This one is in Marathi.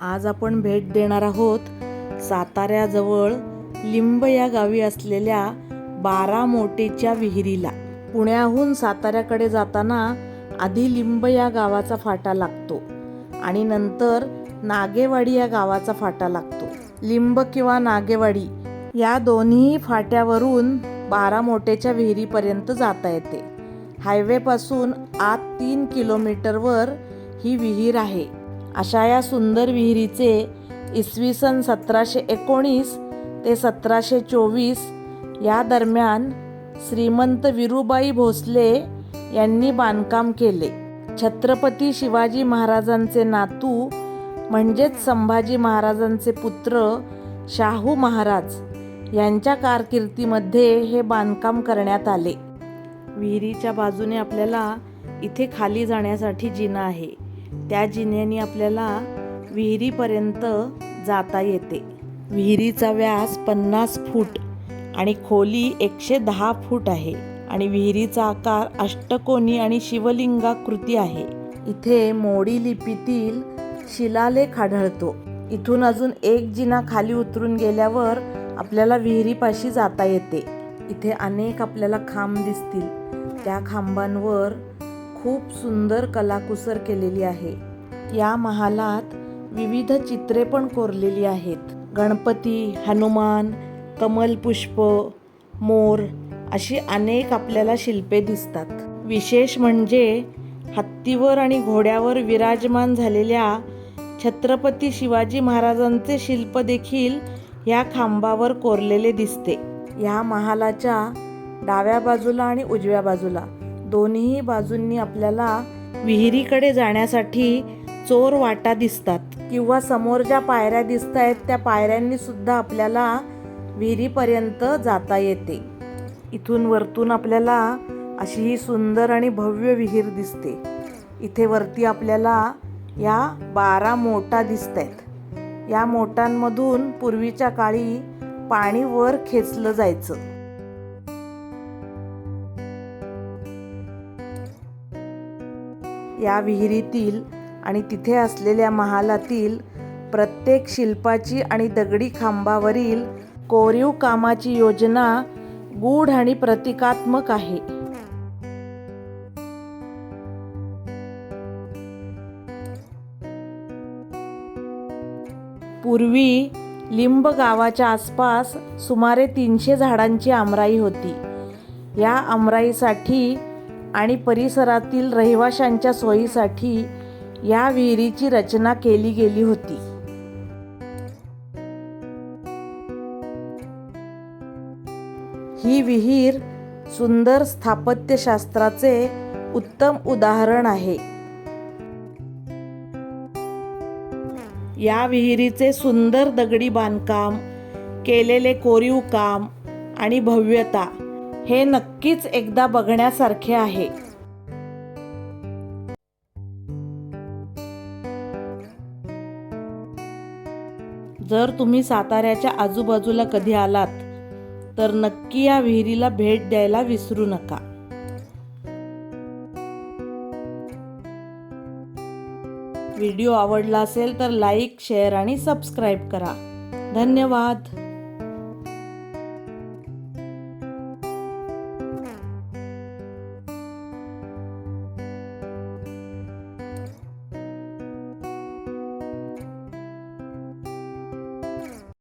आज आपण भेट देणार आहोत साताऱ्याजवळ लिंब या गावी असलेल्या बारा मोटेच्या विहिरीला. पुण्याहून साताऱ्याकडे जाताना आधी लिंब या गावाचा फाटा लागतो आणि नंतर नागेवाडी या गावाचा फाटा लागतो. लिंब किंवा नागेवाडी या दोन्ही फाट्यावरून बारा मोठेच्या विहिरीपर्यंत जाता येते. हायवेपासून आत तीन किलोमीटरवर ही विहीर आहे. अशा या सुंदर विहिरीचे इसवी सन सतराशे एकोणीस ते सतराशे चोवीस या दरम्यान श्रीमंत विरुबाई भोसले यांनी बांधकाम केले. छत्रपती शिवाजी महाराजांचे नातू म्हणजेच संभाजी महाराजांचे पुत्र शाहू महाराज यांच्या कारकिर्दीमध्ये हे बांधकाम करण्यात आले. विहिरीच्या बाजूने आपल्याला इथे खाली जाण्यासाठी जिना आहे. त्या जिन्याने आपल्याला विहिरीपर्यंत जाता येते. विहिरीचा व्यास पन्नास फूट आणि खोली एकशे दहा फूट आहे आणि विहिरीचा आकार अष्टकोनी आणि शिवलिंगाकृती आहे. इथे मोडी लिपीतील शिलालेख आढळतो. इथून अजून एक जिना खाली उतरून गेल्यावर आपल्याला विहिरीपाशी जाता येते. इथे अनेक आपल्याला खांब दिसतील. त्या खांबांवर खूप सुंदर कलाकुसर केलेली आहे. या महालात विविध चित्रे पण कोरलेली आहेत. गणपती हनुमान कमलपुष्प मोर अशी अनेक आपल्याला शिल्पे दिसतात. विशेष म्हणजे हत्तीवर आणि घोड्यावर विराजमान झालेल्या छत्रपती शिवाजी महाराजांचे शिल्प देखील या खांबावर कोरलेले दिसते. या महालाच्या डाव्या बाजूला आणि उजव्या बाजूला दोन्ही बाजूंनी आपल्याला विहिरीकडे जाण्यासाठी चोर वाटा दिसतात. किंवा समोर ज्या पायऱ्या दिसत आहेत त्या पायऱ्यांनी सुद्धा आपल्याला विहिरीपर्यंत जाता येते. इथून वरतून आपल्याला अशी ही सुंदर आणि भव्य विहीर दिसते. इथे वरती आपल्याला या बारा मोटा दिसत आहेत या मोटांमधून पूर्वीच्या काळी पाणी वर खेचलं जायचं. या विहिरीतील आणि तिथे असलेल्या महालातील प्रत्येक शिल्पाची आणि दगडी खांबावरील कोरीव कामाची योजना गूढ आणि प्रतिकात्मक आहे. पूर्वी लिंब गावाच्या आसपास सुमारे तीनशे झाडांची आमराई होती. या आमराईसाठी आणि परिसरातील रहिवाशांच्या सोयीसाठी या विहिरीची रचना केली गेली होती. ही विहीर सुंदर स्थापत्यशास्त्राचे उत्तम उदाहरण आहे. या विहिरीचे सुंदर दगडी बांधकाम केलेले कोरीव काम आणि भव्यता हे नक्कीच एकदा बघण्यासारखे आहे. जर तुम्ही साताऱ्याच्या आजूबाजूला कधी आलात तर नक्की या विहिरीला भेट द्यायला विसरू नका. व्हिडिओ आवडला असेल तर लाईक शेअर आणि सबस्क्राईब करा. धन्यवाद.